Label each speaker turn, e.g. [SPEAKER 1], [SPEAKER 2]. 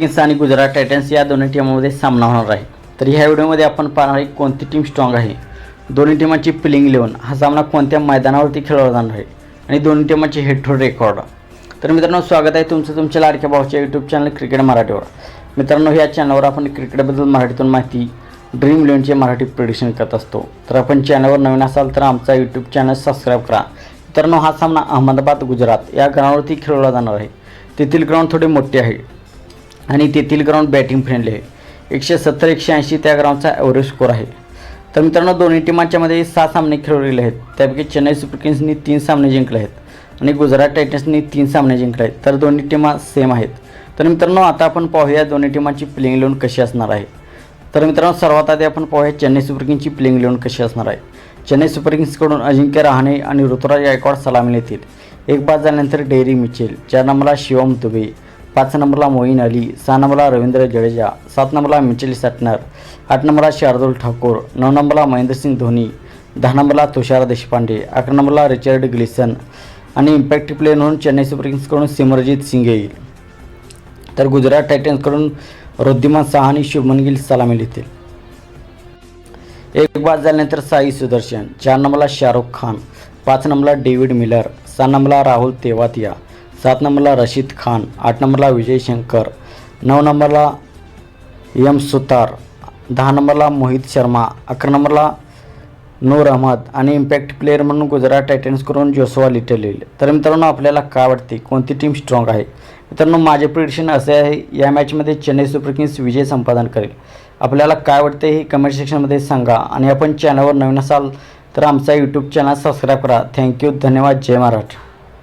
[SPEAKER 1] Kings आणि Gujarat Titans या दोन्ही टीममध्ये सामना होणार आहे. तर ह्या व्हिडिओमध्ये आपण पाहणार आहे कोणती टीम स्ट्रॉंग आहे. दोन्ही टीमांची पिलिंग इलेवन हा सामना कोणत्या मैदानावरती खेळवला जाणार आहे. आणि दोन्ही टीमांचे हेड टू रेकॉर्ड तर मित्रांनो स्वागत आहे तुमचं तुमच्या लाडक्या भाऊच्या यूट्यूब चॅनल क्रिकेट मराठीवर. मित्रांनो या चॅनलवर आपण क्रिकेटबद्दल मराठीतून माहिती ड्रीम इलेव्हनचे मराठी प्रिडिक्शन करत असतो. तर आपण चॅनलवर नवीन असाल तर आमचा यूट्यूब चॅनल सबस्क्राईब करा. मित्रांनो हा सामना अहमदाबाद गुजरात या ग्राउंडवरती खेळवला जाणार आहे. तेथील ग्राउंड थोडे मोठे आहे. आणि तेथील ग्राउंड बॅटिंग फ्रेंडली आहे. एकशे सत्तर एकशे ऐंशी त्या ग्राउंडचा ॲव्हरेज स्कोर आहे. तर मित्रांनो दोन्ही टीमांच्यामध्ये सहा सामने खेळवलेले आहेत. त्यापैकी चेन्नई सुपर किंग्सनी तीन सामने जिंकले आहेत. आणि गुजरात टायटन्सनी तीन सामने जिंकले आहेत. तर दोन्ही टीमा सेम आहेत. तर मित्रांनो आता आपण पाहूया दोन्ही टीमांची प्लेइंग लिहून कशी असणार आहे. तर मित्रांनो सर्वात आधी आपण पाहूया चेन्नई सुपर किंग्सची प्लेइंग इलेवन कशी असणार आहे. चेन्नई सुपर किंग्सकडून अजिंक्य रहाणे आणि ऋतुराज गायकवाड सलामी येतील. एक बाद झाल्यानंतर डेरी मिचेल चार नंबरला शिवम दुबे पाच नंबरला मोईन अली सहा नंबरला रवींद्र जडेजा सात नंबरला मिचेल सटनर आठ नंबरला शार्दुल ठाकूर नऊ नंबरला महेंद्रसिंग धोनी दहा नंबरला तुषार देशपांडे अकरा नंबरला रिचर्ड ग्लिसन आणि इम्पॅक्ट प्लेअर म्हणून चेन्नई सुपर किंग्सकडून सिमरजित सिंग येईल. तर गुजरात टायटन्सकडून रुद्धिमान साहा आणि शुभमन गिल सलामी लिहितील. एक बाद झाल्यानंतर साई सुदर्शन चार नंबरला शाहरुख खान पाच नंबरला डेव्हिड मिलर सहा नंबरला राहुल तेवातिया सात नंबरला रशीद खान आठ नंबरला विजय शंकर नऊ नंबरला यम सुतार दहा नंबरला मोहित शर्मा अकरा नंबरला नूर अहमद आणि इम्पॅक्ट प्लेअर म्हणून गुजरात टायटन्सकडून जोसवा लिटल येईल तर मित्रांनो आपल्याला काय वाटते? कोणती टीम स्ट्रॉंग आहे? मित्रांनो माझे प्रिडिक्शन असे आहे या मॅचमध्ये चेन्नई सुपर किंग्स विजय संपादन करेल. आपल्याला काय वाटते हे कमेंट सेक्शनमध्ये सांगा. आणि आपण चॅनलवर नवीन असाल तर आमचा यूट्यूब चॅनल सबस्क्राईब करा. थँक्यू धन्यवाद. जय महाराष्ट्र.